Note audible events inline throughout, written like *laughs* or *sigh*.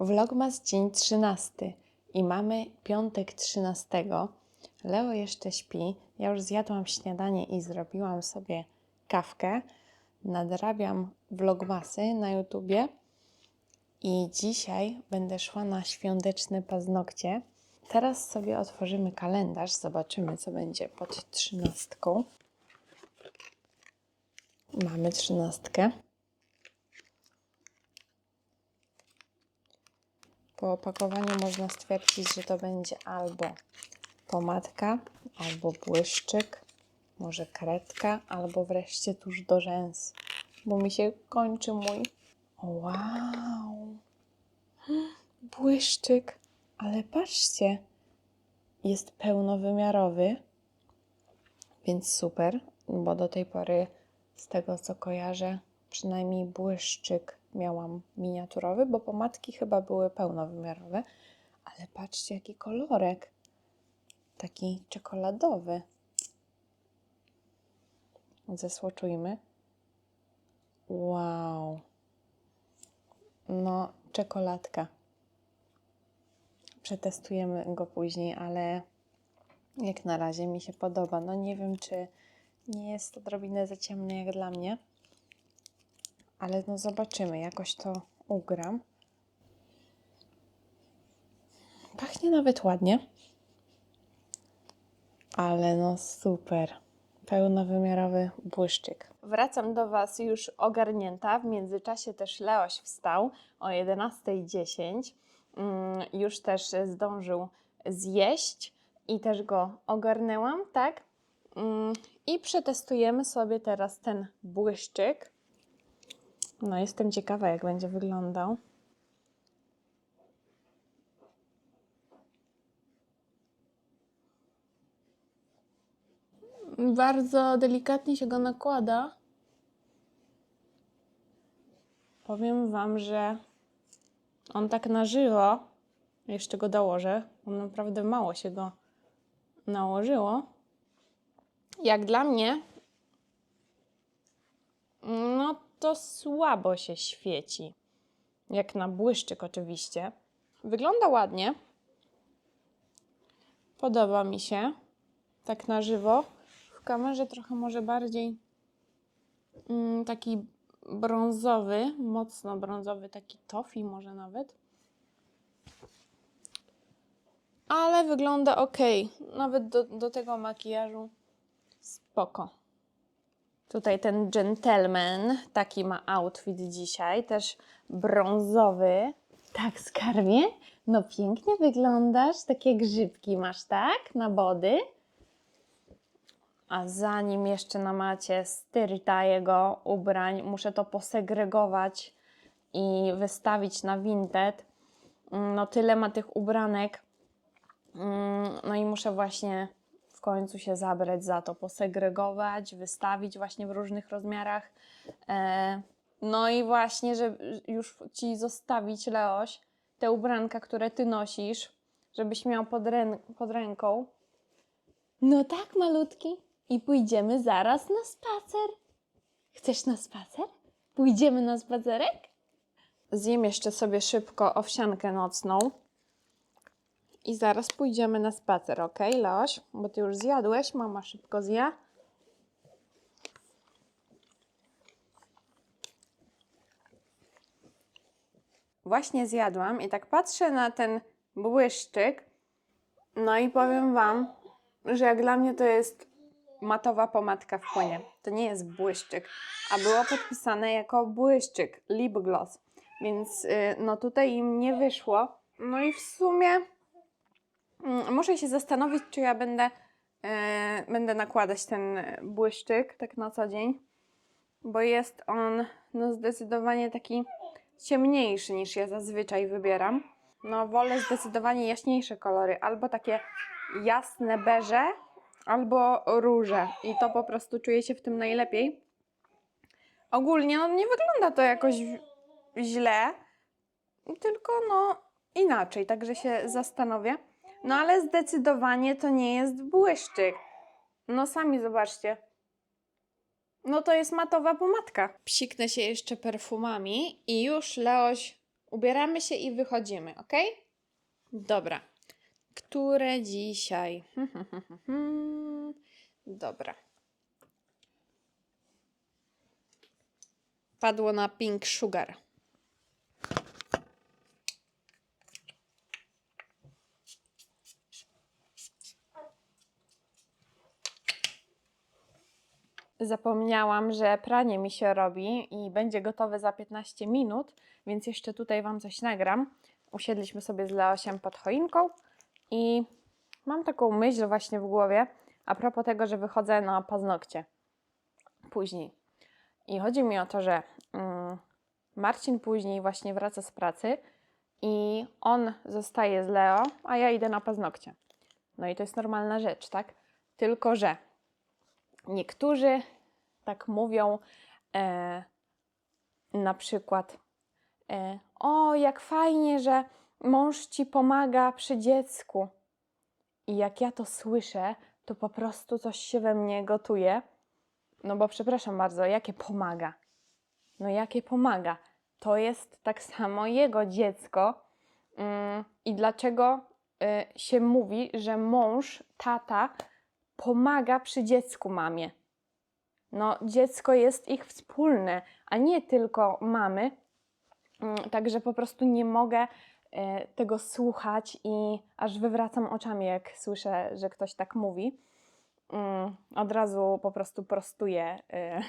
Vlogmas dzień 13 i mamy piątek 13. Leo jeszcze śpi. Ja już zjadłam śniadanie i zrobiłam sobie kawkę. Nadrabiam vlogmasy na YouTubie i dzisiaj będę szła na świąteczne paznokcie. Teraz sobie otworzymy kalendarz, zobaczymy co będzie pod trzynastką. Mamy trzynastkę. Po opakowaniu można stwierdzić, że to będzie albo pomadka, albo błyszczyk, może kredka, albo wreszcie tuż do rzęs, bo mi się kończy mój. Wow! Błyszczyk, ale patrzcie, jest pełnowymiarowy, więc super, bo do tej pory z tego co kojarzę, przynajmniej błyszczyk miałam miniaturowy, bo pomadki chyba były pełnowymiarowe, ale patrzcie jaki kolorek, taki czekoladowy. Zesłoczujmy. Wow. No, czekoladka. Przetestujemy go później, ale jak na razie mi się podoba. No nie wiem, czy nie jest to odrobinę za ciemne jak dla mnie, ale no zobaczymy, jakoś to ugram. Pachnie nawet ładnie, ale no super. Pełnowymiarowy błyszczyk. Wracam do Was już ogarnięta. W międzyczasie też Leoś wstał o 11.10. Mm, Już też zdążył zjeść i też go ogarnęłam, tak? Mm, I przetestujemy sobie teraz ten błyszczyk. No, jestem ciekawa, jak będzie wyglądał. Bardzo delikatnie się go nakłada. Powiem Wam, że on tak na żywo, jeszcze go dołożę, bo naprawdę mało się go nałożyło. Jak dla mnie, no to słabo się świeci. Jak na błyszczyk oczywiście. Wygląda ładnie. Podoba mi się. Tak na żywo. W kamerze trochę może bardziej mm, taki brązowy, mocno brązowy, taki tofi może nawet. Ale wygląda ok. Nawet do, do tego makijażu spoko. Tutaj ten gentleman, taki ma outfit dzisiaj, też brązowy. Tak, skarbie? No pięknie wyglądasz, takie grzybki masz, tak? Na body. A zanim jeszcze na macie styrta jego ubrań, muszę to posegregować i wystawić na Vinted. Mm, No tyle ma tych ubranek. Mm, No i muszę właśnie w końcu się zabrać za to, posegregować, wystawić właśnie w różnych rozmiarach. E, No i właśnie, żeby już Ci zostawić, Leoś, te ubranka, które Ty nosisz, żebyś miał pod, rę- pod ręką. No tak, malutki. I pójdziemy zaraz na spacer. Chcesz na spacer? Pójdziemy na spacerek? Zjem jeszcze sobie szybko owsiankę nocną. I zaraz pójdziemy na spacer, ok, Leoś? Bo ty już zjadłeś, mama szybko zje. Właśnie zjadłam i tak patrzę na ten błyszczyk. No i powiem Wam, że jak dla mnie to jest matowa pomadka w płynie. To nie jest błyszczyk, a było podpisane jako błyszczyk, lip gloss. Więc y, no tutaj im nie wyszło. No i w sumie muszę się zastanowić, czy ja będę, e, będę nakładać ten błyszczyk tak na co dzień, bo jest on no zdecydowanie taki ciemniejszy niż ja zazwyczaj wybieram. No wolę zdecydowanie jaśniejsze kolory, albo takie jasne beże, albo róże i to po prostu czuję się w tym najlepiej. Ogólnie no, nie wygląda to jakoś źle, tylko no inaczej, także się zastanowię. No ale zdecydowanie to nie jest błyszczyk. No sami zobaczcie. No to jest matowa pomadka. Psiknę się jeszcze perfumami i już Leoś Ubieramy się i wychodzimy, ok? Dobra. Które dzisiaj? *laughs* Dobra. Padło na Pink Sugar. Zapomniałam, że pranie mi się robi i będzie gotowe za 15 minut, więc jeszcze tutaj Wam coś nagram. Usiedliśmy sobie z Leosiem pod choinką i mam taką myśl właśnie w głowie a propos tego, że wychodzę na paznokcie później. I chodzi mi o to, że mm, Marcin później właśnie wraca z pracy i on zostaje z Leo, a ja idę na paznokcie. No i to jest normalna rzecz, tak? Tylko, że niektórzy tak mówią e, na przykład e, o, jak fajnie, że mąż ci pomaga przy dziecku. I jak ja to słyszę, to po prostu coś się we mnie gotuje. No bo przepraszam bardzo, jakie pomaga? No jakie pomaga? To jest tak samo jego dziecko. Ym, I dlaczego y, się mówi, że mąż, tata pomaga przy dziecku mamie? No, dziecko jest ich wspólne, a nie tylko mamy. Ym, Także po prostu nie mogę e, tego słuchać i aż wywracam oczami, jak słyszę, że ktoś tak mówi. Mm, Od razu po prostu prostuję e,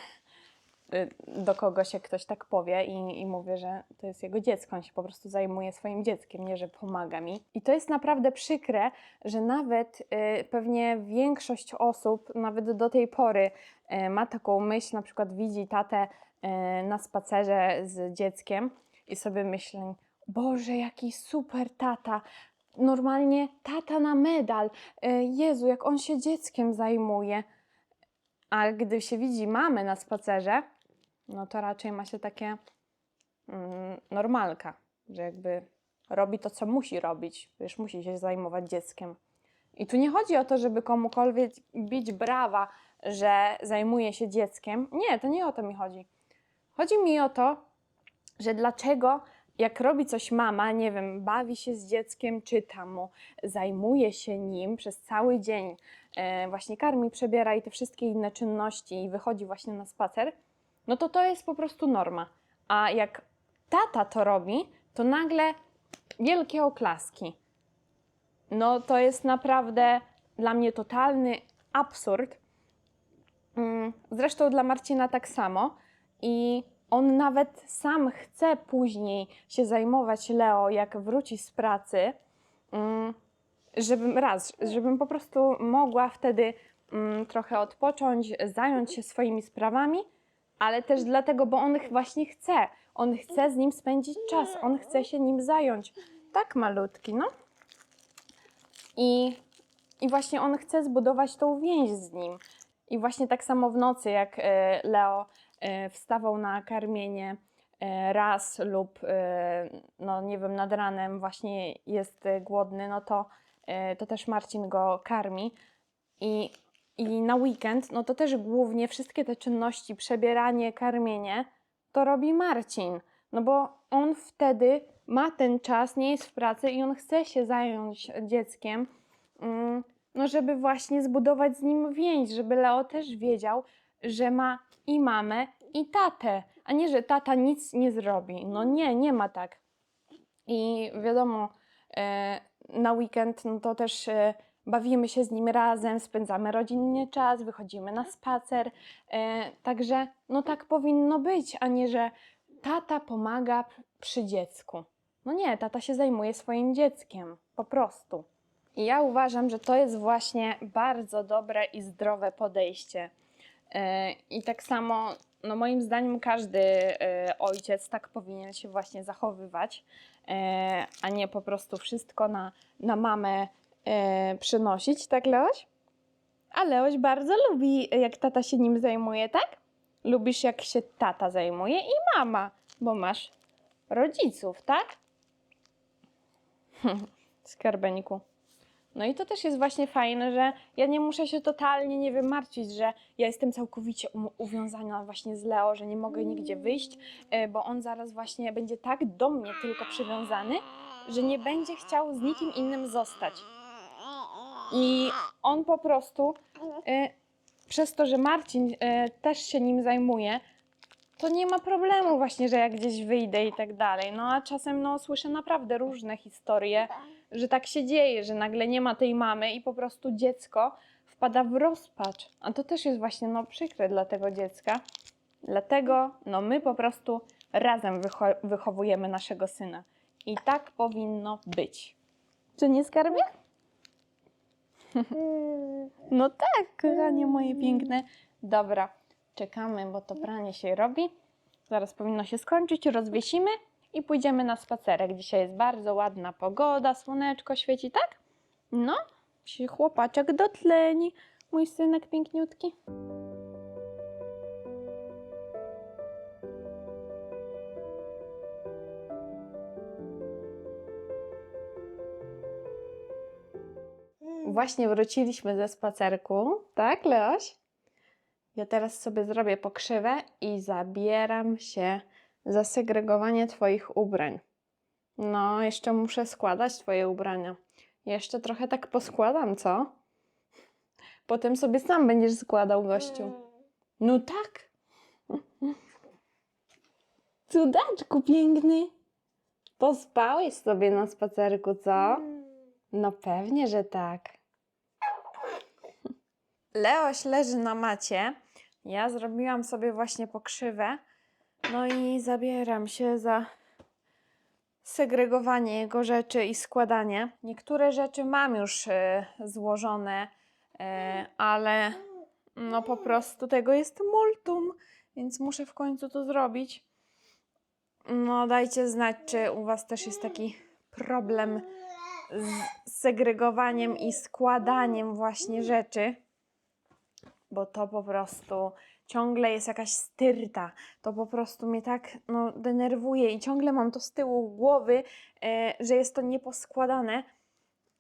do kogoś, jak ktoś tak powie i, i mówię, że to jest jego dziecko, on się po prostu zajmuje swoim dzieckiem, nie że pomaga mi. I to jest naprawdę przykre, że nawet e, pewnie większość osób, nawet do tej pory, e, ma taką myśl, na przykład widzi tatę e, na spacerze z dzieckiem i sobie myśli, Boże, jaki super tata, normalnie tata na medal, E, Jezu, jak on się dzieckiem zajmuje. A gdy się widzi mamę na spacerze, no to raczej ma się takie mm, normalka, że jakby robi to, co musi robić, już musi się zajmować dzieckiem. I tu nie chodzi o to, żeby komukolwiek bić brawa, że zajmuje się dzieckiem. Nie, to nie o to mi chodzi. Chodzi mi o to, że dlaczego jak robi coś mama, nie wiem, bawi się z dzieckiem, czyta mu, zajmuje się nim przez cały dzień, e, właśnie karmi, przebiera i te wszystkie inne czynności i wychodzi właśnie na spacer, no to to jest po prostu norma. A jak tata to robi, to nagle wielkie oklaski. No to jest naprawdę dla mnie totalny absurd. Mm, Zresztą dla Marcina tak samo. I on nawet sam chce później się zajmować Leo, jak wróci z pracy, mm, żebym raz, żebym po prostu mogła wtedy mm, trochę odpocząć, zająć się swoimi sprawami, ale też dlatego, bo on właśnie chce. On chce z nim spędzić czas, on chce się nim zająć. Tak malutki, no. I, I właśnie on chce zbudować tą więź z nim. I właśnie tak samo w nocy, jak e, Leo e, wstawał na karmienie e, raz lub, no nie wiem, nad ranem właśnie jest głodny, no to, to też Marcin go karmi. I, I na weekend, no to też głównie wszystkie te czynności, przebieranie, karmienie, to robi Marcin. No bo on wtedy ma ten czas, nie jest w pracy i on chce się zająć dzieckiem, mm, no żeby właśnie zbudować z nim więź, żeby Leo też wiedział, że ma i mamę, i tatę, a nie, że tata nic nie zrobi. No nie, nie ma tak. I wiadomo, e, na weekend no to też e, bawimy się z nim razem, spędzamy rodzinnie czas, wychodzimy na spacer. E, także no tak powinno być, a nie, że tata pomaga przy dziecku. No nie, tata się zajmuje swoim dzieckiem, po prostu. I ja uważam, że to jest właśnie bardzo dobre i zdrowe podejście. E, I tak samo, no moim zdaniem, każdy e, ojciec tak powinien się właśnie zachowywać, a nie po prostu wszystko na, na mamę e, przynosić, tak Leoś? A Leoś bardzo lubi, jak tata się nim zajmuje, tak? Lubisz, jak się tata zajmuje i mama, bo masz rodziców, tak? *laughs* Skarbeńku. No i to też jest właśnie fajne, że ja nie muszę się totalnie, nie wiem, martwić, że ja jestem całkowicie um- uwiązana właśnie z Leo, że nie mogę nigdzie wyjść, e, bo on zaraz właśnie będzie tak do mnie tylko przywiązany, że nie będzie chciał z nikim innym zostać. I on po prostu, e, przez to, że Marcin e, też się nim zajmuje, to nie ma problemu właśnie, że jak gdzieś wyjdę i tak dalej. No a czasem no, słyszę naprawdę różne historie, że tak się dzieje, że nagle nie ma tej mamy i po prostu dziecko wpada w rozpacz. A to też jest właśnie no, przykre dla tego dziecka. Dlatego no, my po prostu razem wycho- wychowujemy naszego syna. I tak powinno być. Czy nie skarbie? *laughs* No tak, kochanie moje piękne. Dobra, czekamy, bo to pranie się robi. Zaraz powinno się skończyć, rozwiesimy i pójdziemy na spacerek. Dzisiaj jest bardzo ładna pogoda, słoneczko świeci, tak? No, się chłopaczek dotleni, mój synek piękniutki. Właśnie wróciliśmy ze spacerku, tak, Leoś? Ja teraz sobie zrobię pokrzywę i zabieram się za segregowanie Twoich ubrań. No, jeszcze muszę składać Twoje ubrania. Jeszcze trochę tak poskładam, co? Potem sobie sam będziesz składał, gościu. No tak. Cudaczku piękny. Pospałeś sobie na spacerku, co? No pewnie, że tak. Leoś leży na macie. Ja zrobiłam sobie właśnie pokrzywę. No i zabieram się za segregowanie jego rzeczy i składanie. Niektóre rzeczy mam już e, złożone, e, ale no po prostu tego jest multum, więc muszę w końcu to zrobić. No dajcie znać, czy u Was też jest taki problem z segregowaniem i składaniem właśnie rzeczy, bo to po prostu ciągle jest jakaś styrta. To po prostu mnie tak no, denerwuje i ciągle mam to z tyłu głowy, e, że jest to nieposkładane.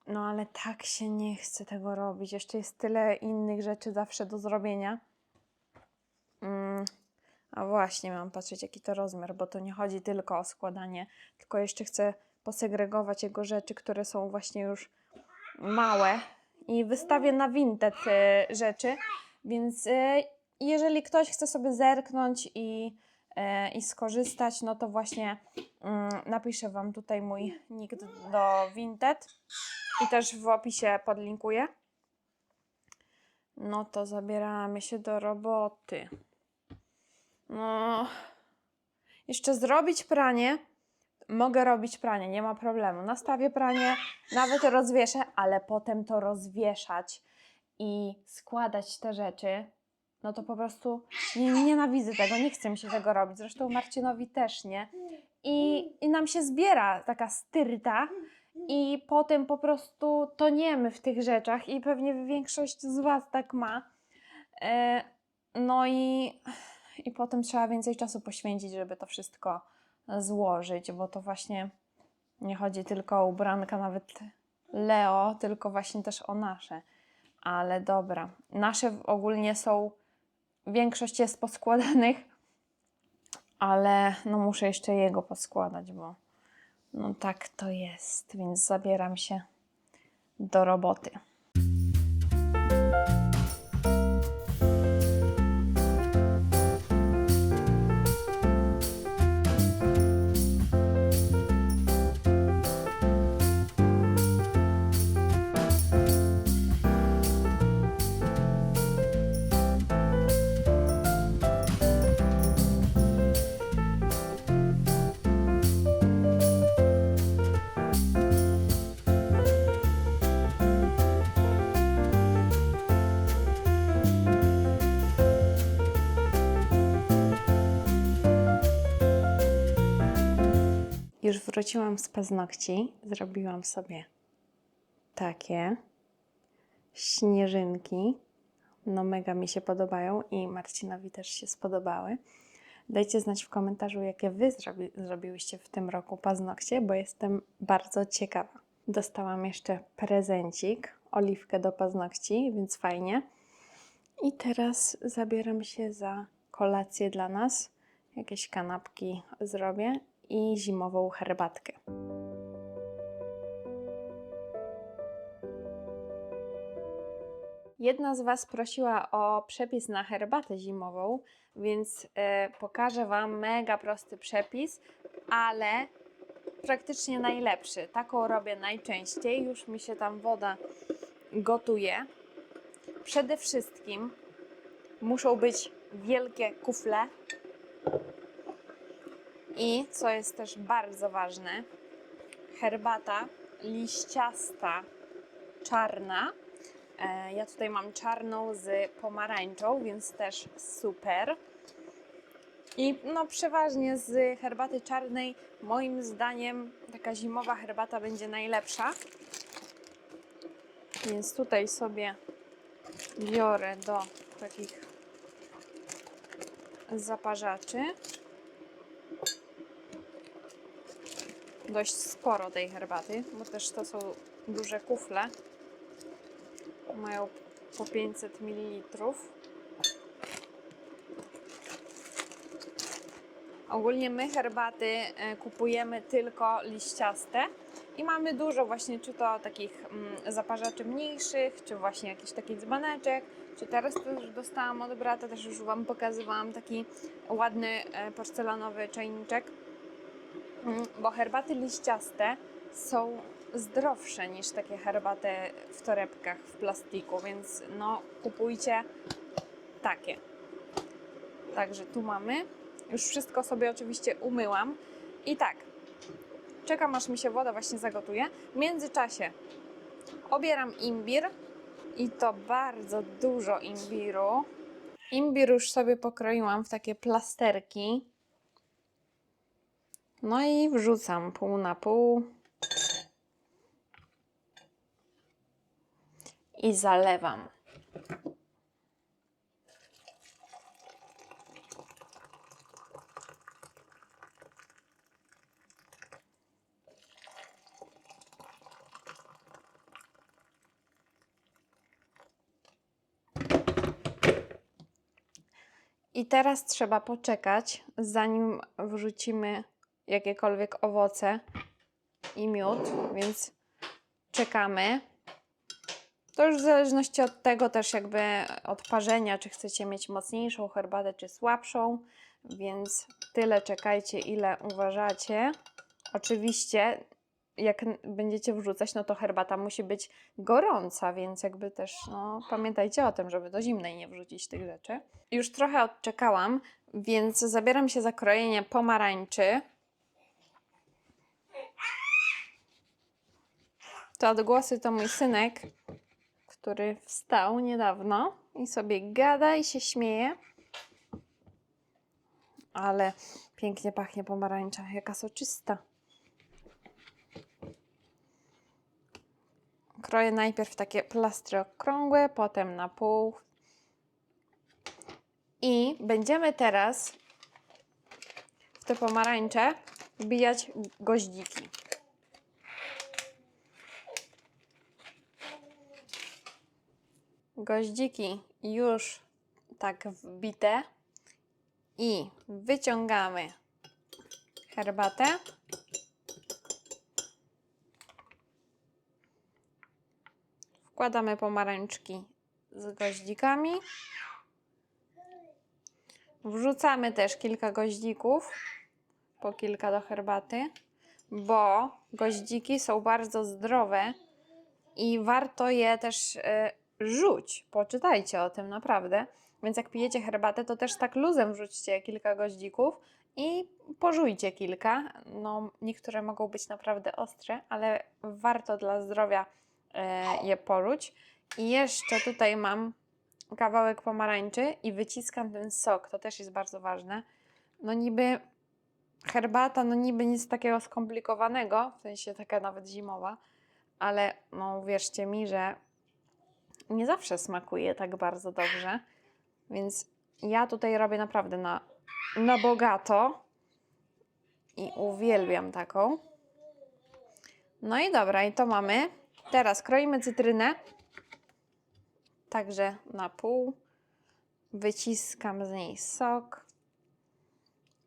No ale tak się nie chce tego robić. Jeszcze jest tyle innych rzeczy zawsze do zrobienia. Mm. A właśnie, mam patrzeć jaki to rozmiar, bo to nie chodzi tylko o składanie, tylko jeszcze chcę posegregować jego rzeczy, które są właśnie już małe i wystawię na Vinted e, rzeczy, więc e, jeżeli ktoś chce sobie zerknąć i, e, i skorzystać, no to właśnie mm, napiszę Wam tutaj mój nick do Vinted i też w opisie podlinkuję. No to zabieramy się do roboty. No, jeszcze zrobić pranie. Mogę robić pranie, nie ma problemu. Nastawię pranie, nawet rozwieszę, ale potem to rozwieszać i składać te rzeczy, no to po prostu nie, nienawidzę tego, nie chcę mi się tego robić. Zresztą Marcinowi też nie. I, I nam się zbiera taka styrta i potem po prostu toniemy w tych rzeczach i pewnie większość z Was tak ma. E, no i, i potem trzeba więcej czasu poświęcić, żeby to wszystko złożyć, bo to właśnie nie chodzi tylko o ubranka, nawet Leo, tylko właśnie też o nasze. Ale dobra, nasze ogólnie są, większość jest poskładanych, ale no muszę jeszcze jego poskładać, bo no tak to jest, więc zabieram się do roboty. Wróciłam z paznokci, zrobiłam sobie takie śnieżynki. No mega mi się podobają i Marcinowi też się spodobały. Dajcie znać w komentarzu, jakie Wy zrobi, zrobiłyście w tym roku paznokcie, bo jestem bardzo ciekawa. Dostałam jeszcze prezencik, oliwkę do paznokci, więc fajnie. I teraz zabieram się za kolację dla nas. Jakieś kanapki zrobię i zimową herbatkę. Jedna z Was prosiła o przepis na herbatę zimową, więc e, pokażę Wam mega prosty przepis, ale praktycznie najlepszy. Taką robię najczęściej, już mi się tam woda gotuje. Przede wszystkim muszą być wielkie kufle. I co jest też bardzo ważne, herbata liściasta, czarna. E, Ja tutaj mam czarną z pomarańczą, więc też super. I no przeważnie z herbaty czarnej moim zdaniem taka zimowa herbata będzie najlepsza. Więc tutaj sobie biorę do takich zaparzaczy. Dość sporo tej herbaty, bo też to są duże kufle. Mają po 500 ml. Ogólnie my herbaty e, kupujemy tylko liściaste i mamy dużo właśnie, czy to takich mm, zaparzaczy mniejszych, czy właśnie jakiś taki dzbaneczek, czy teraz też dostałam od brata, też już Wam pokazywałam taki ładny e, porcelanowy czajniczek, bo herbaty liściaste są zdrowsze niż takie herbaty w torebkach, w plastiku, więc no kupujcie takie. Także tu mamy. Już wszystko sobie oczywiście umyłam. I tak, czekam aż mi się woda właśnie zagotuje. W międzyczasie obieram imbir i to bardzo dużo imbiru. Imbir już sobie pokroiłam w takie plasterki. No i wrzucam pół na pół. I zalewam. I teraz trzeba poczekać, zanim wrzucimy jakiekolwiek owoce i miód, więc czekamy. To już w zależności od tego też jakby od parzenia, czy chcecie mieć mocniejszą herbatę, czy słabszą, więc tyle czekajcie, ile uważacie. Oczywiście jak będziecie wrzucać, no to herbata musi być gorąca, więc jakby też no, pamiętajcie o tym, żeby do zimnej nie wrzucić tych rzeczy. Już trochę odczekałam, więc zabieram się za krojenie pomarańczy. Te odgłosy to mój synek, który wstał niedawno i sobie gada i się śmieje. Ale pięknie pachnie pomarańcza, jaka soczysta. Kroję najpierw takie plastry okrągłe, potem na pół. I będziemy teraz w te pomarańcze wbijać goździki. Goździki już tak wbite i wyciągamy herbatę. Wkładamy pomarańczki z goździkami. Wrzucamy też kilka goździków, po kilka do herbaty, bo goździki są bardzo zdrowe i warto je też y, rzuć. Poczytajcie o tym naprawdę. Więc jak pijecie herbatę, to też tak luzem wrzućcie kilka goździków i pożujcie kilka. No, niektóre mogą być naprawdę ostre, ale warto dla zdrowia e, je poruć. I jeszcze tutaj mam kawałek pomarańczy i wyciskam ten sok. To też jest bardzo ważne. No niby herbata, no niby nic takiego skomplikowanego, w sensie taka nawet zimowa, ale no wierzcie mi, że nie zawsze smakuje tak bardzo dobrze. Więc ja tutaj robię naprawdę na, na bogato i uwielbiam taką. No i dobra, i to mamy. Teraz kroimy cytrynę. Także na pół. Wyciskam z niej sok.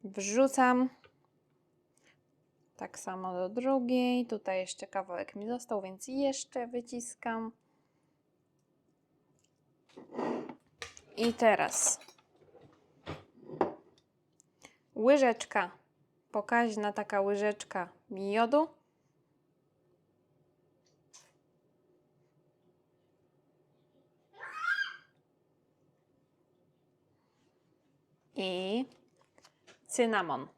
Wrzucam. Tak samo do drugiej. Tutaj jeszcze kawałek mi został, więc jeszcze wyciskam. I teraz łyżeczka, pokaźna taka łyżeczka miodu. I cynamon.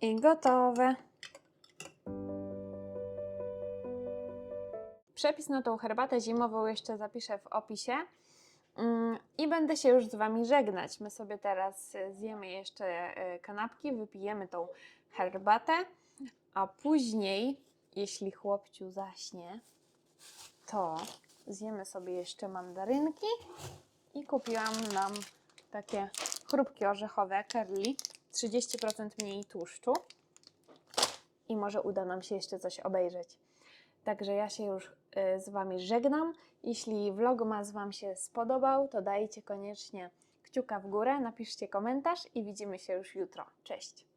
I gotowe. Przepis na tą herbatę zimową jeszcze zapiszę w opisie. Mm, I będę się już z Wami żegnać. My sobie teraz e, zjemy jeszcze e, kanapki, wypijemy tą herbatę, a później, jeśli chłopciu zaśnie, to zjemy sobie jeszcze mandarynki i kupiłam nam takie chrupki orzechowe Curly, 30% mniej tłuszczu i może uda nam się jeszcze coś obejrzeć. Także ja się już z Wami żegnam. Jeśli vlogmas Wam się spodobał, to dajcie koniecznie kciuka w górę, napiszcie komentarz i widzimy się już jutro. Cześć!